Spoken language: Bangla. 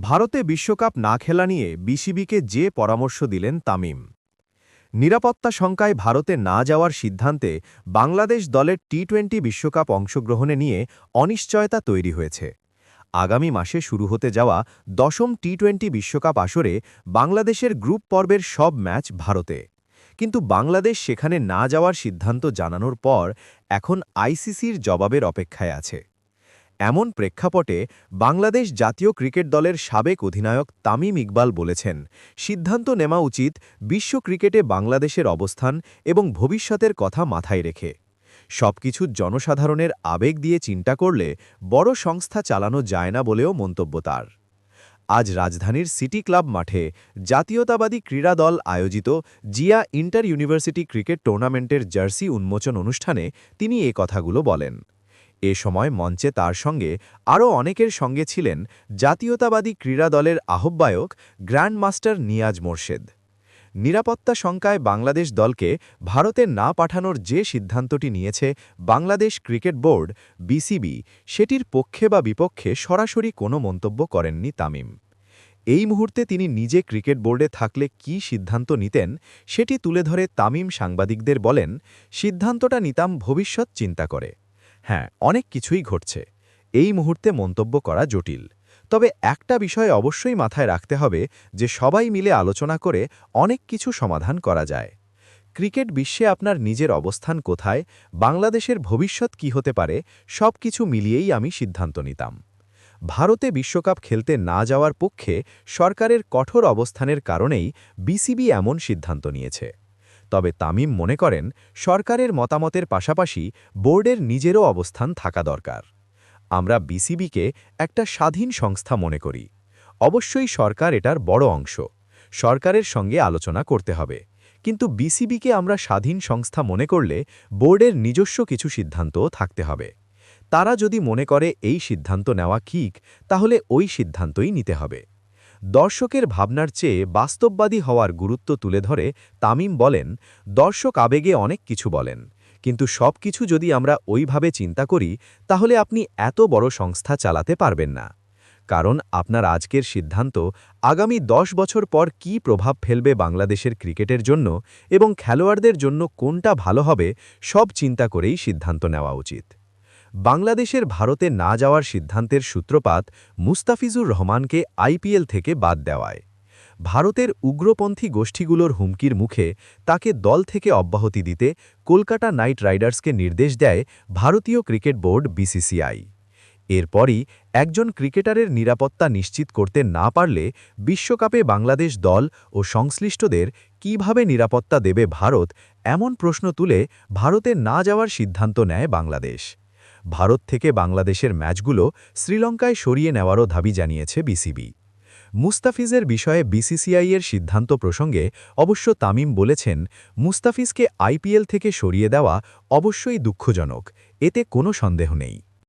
ভারতে বিশ্বকাপ না খেলা নিয়ে বিসিবিকে যে পরামর্শ দিলেন তামিম। নিরাপত্তা শঙ্কায় ভারতে না যাওয়ার সিদ্ধান্তে বাংলাদেশ দলের টি টোয়েন্টি বিশ্বকাপ অংশগ্রহণে নিয়ে অনিশ্চয়তা তৈরি হয়েছে। আগামী মাসে শুরু হতে যাওয়া দশম টি টোয়েন্টি বিশ্বকাপ আসরে বাংলাদেশের গ্রুপ পর্বের সব ম্যাচ ভারতে। কিন্তু বাংলাদেশ সেখানে না যাওয়ার সিদ্ধান্ত জানানোর পর এখন আইসিসির জবাবের অপেক্ষায় আছে। এমন প্রেক্ষাপটে বাংলাদেশ জাতীয় ক্রিকেট দলের সাবেক অধিনায়ক তামিম ইকবাল বলেছেন, সিদ্ধান্ত নেওয়া উচিত বিশ্ব ক্রিকেটে বাংলাদেশের অবস্থান এবং ভবিষ্যতের কথা মাথায় রেখে। সবকিছু জনসাধারণের আবেগ দিয়ে চিন্তা করলে বড় সংস্থা চালানো যায় না বলেও মন্তব্য তার। আজ রাজধানীর সিটি ক্লাব মাঠে জাতীয়তাবাদী ক্রীড়া দল আয়োজিত জিয়া ইন্টার ইউনিভার্সিটি ক্রিকেট টুর্নামেন্টের জার্সি উন্মোচন অনুষ্ঠানে তিনি এ কথাগুলো বলেন। এ সময় মঞ্চে তার সঙ্গে আরও অনেকের সঙ্গে ছিলেন জাতীয়তাবাদী ক্রীড়া দলের আহ্বায়ক গ্র্যান্ডমাস্টার নিয়াজ মোর্শেদ। নিরাপত্তা শঙ্কায় বাংলাদেশ দলকে ভারতে না পাঠানোর যে সিদ্ধান্তটি নিয়েছে বাংলাদেশ ক্রিকেট বোর্ড, বিসিবি, সেটির পক্ষে বা বিপক্ষে সরাসরি কোনো মন্তব্য করেননি তামিম। এই মুহূর্তে তিনি নিজে ক্রিকেট বোর্ডে থাকলে কি সিদ্ধান্ত নিতেন সেটি তুলে ধরে তামিম সাংবাদিকদের বলেন, সিদ্ধান্তটা নিতাম ভবিষ্যৎ চিন্তা করে। হ্যাঁ অনেক কিছুই ঘটছে। এই মুহূর্তে মন্তব্য করা জটিল। তবে একটা বিষয় অবশ্যই মাথায় রাখতে হবে যে সবাই মিলে আলোচনা করে অনেক কিছু সমাধান করা যায়। ক্রিকেট বিশ্বে আপনার নিজের অবস্থান কোথায়, বাংলাদেশের ভবিষ্যৎ কি হতে পারে, সব কিছু মিলিয়েই আমি সিদ্ধান্ত নিতাম। ভারতে বিশ্বকাপ খেলতে না যাওয়ার পক্ষে সরকারের কঠোর অবস্থানের কারণেই বিসিবি এমন সিদ্ধান্ত নিয়েছে। তবে তামিম মনে করেন, সরকারের মতামতের পাশাপাশি বোর্ডের নিজেরও অবস্থান থাকা দরকার। আমরা বিসিবিকে একটা স্বাধীন সংস্থা মনে করি। অবশ্যই সরকার এটার বড় অংশ। সরকারের সঙ্গে আলোচনা করতে হবে। কিন্তু বিসিবিকে আমরা স্বাধীন সংস্থা মনে করলে বোর্ডের নিজস্ব কিছু সিদ্ধান্তও থাকতে হবে। তারা যদি মনে করে এই সিদ্ধান্ত নেওয়া ঠিক, তাহলে ওই সিদ্ধান্তই নিতে হবে। দর্শকের ভাবনার চেয়ে বাস্তববাদী হওয়ার গুরুত্ব তুলে ধরে তামিম বলেন, দর্শক আবেগে অনেক কিছু বলেন, কিন্তু সব কিছু যদি আমরা ওইভাবে চিন্তা করি, তাহলে আপনি এত বড় সংস্থা চালাতে পারবেন না। কারণ আপনার আজকের সিদ্ধান্ত আগামী দশ বছর পর কি প্রভাব ফেলবে বাংলাদেশের ক্রিকেটের জন্য এবং খেলোয়াড়দের জন্য কোনটা ভালো হবে, সব চিন্তা করেই সিদ্ধান্ত নেওয়া উচিত। বাংলাদেশের ভারতে না যাওয়ার সিদ্ধান্তের সূত্রপাত মুস্তাফিজুর রহমানকে আইপিএল থেকে বাদ দেওয়ায়। ভারতের উগ্রপন্থী গোষ্ঠীগুলোর হুমকির মুখে তাকে দল থেকে অব্যাহতি দিতে কলকাতা নাইট রাইডার্সকে নির্দেশ দেয় ভারতীয় ক্রিকেট বোর্ড বিসিসিআই। এরপরই একজন ক্রিকেটারের নিরাপত্তা নিশ্চিত করতে না পারলে বিশ্বকাপে বাংলাদেশ দল ও সংশ্লিষ্টদের কীভাবে নিরাপত্তা দেবে ভারত, এমন প্রশ্ন তুলে ভারতে না যাওয়ার সিদ্ধান্ত নেয় বাংলাদেশ। ভারত থেকে বাংলাদেশের ম্যাচগুলো শ্রীলঙ্কায় সরিয়ে নেওয়ারও দাবি জানিয়েছে বিসিবি। মুস্তাফিজের বিষয়ে বিসিসিআইয়ের সিদ্ধান্ত প্রসঙ্গে অবশ্য তামিম বলেছেন, মুস্তাফিজকে আইপিএল থেকে সরিয়ে দেওয়া অবশ্যই দুঃখজনক, এতে কোনো সন্দেহ নেই।